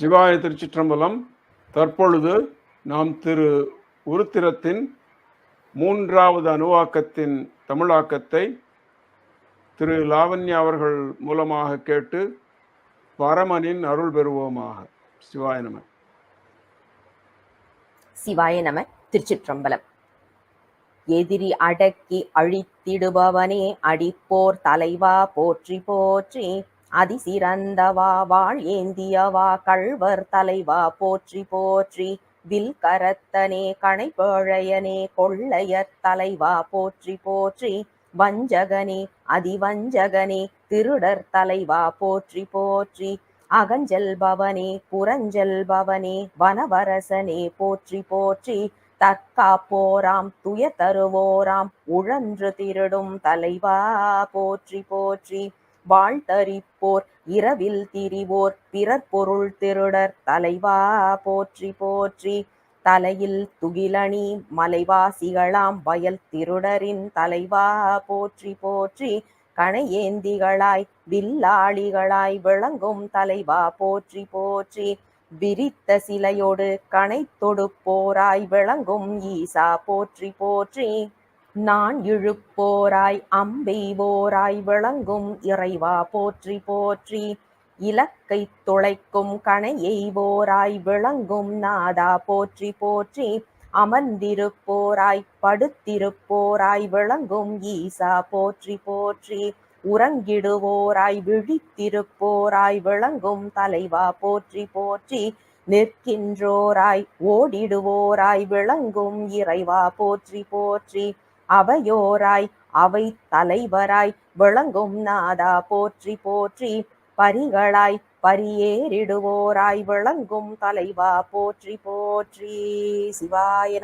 சிவாய திருச்சிற்றம்பலம். தற்பொழுது நாம் திரு உருத்திரத்தின் மூன்றாவது அணுவாக்கத்தின் தமிழாக்கத்தை திரு லாவண்யா அவர்கள் மூலமாக கேட்டு பரமனின் அருள் பெறுவோமாக. சிவாய நம. சிவாய நம. திருச்சிற்றம்பலம். எதிரி அடக்கி அழித்திடுபவனே அடிப்போர் தலைவா போற்றி போற்றி. அதிசிறந்தவா வாழ் ஏந்தியவா கள்வர் தலைவா போற்றி போற்றி. வில் கரத்தனே கணைப்பழையனே கொள்ளையர் தலைவா போற்றி போற்றி. வஞ்சகனே அதிவஞ்சகனே திருடர் தலைவா போற்றி போற்றி. அகஞ்சல் பவனே புரஞ்சல் பவனே வனவரசனே போற்றி போற்றி. தற்காப்போராம் துய தருவோராம் உழன்று திருடும் தலைவா போற்றி போற்றி. வாழ்த்தரிப்போர் இரவில் திரிவோர் பிறர் பொருள் திருடர் தலைவா போற்றி போற்றி. தலையில் துகிலணி மலைவாசிகளாம் வயல் திருடரின் தலைவா போற்றி போற்றி. கணையேந்திகளாய் வில்லாளிகளாய் விளங்கும் தலைவா போற்றி போற்றி. விரித்த சிலையோடு கணை தொடுப்போராய் விளங்கும் ஈசா போற்றி போற்றி. நான் இழுப்போராய் அம்பெய்வோராய் விளங்கும் இறைவா போற்றி போற்றி. இலக்கை துளைக்கும் கணையெய்வோராய் விளங்கும் நாதா போற்றி போற்றி. அமர்ந்திருப்போராய் படுத்திருப்போராய் விளங்கும் ஈசா போற்றி போற்றி. உறங்கிடுவோராய் விழித்திருப்போராய் விளங்கும் தலைவா போற்றி போற்றி. நிற்கின்றோராய் ஓடிடுவோராய் விளங்கும் இறைவா போற்றி போற்றி. அவையோராய் அவை தலைவராய் விளங்கும் நாதா போற்றி போற்றி. பரிகளாய் பரியேறிடுவோராய் விளங்கும் தலைவா போற்றி போற்றி. சிவாய நம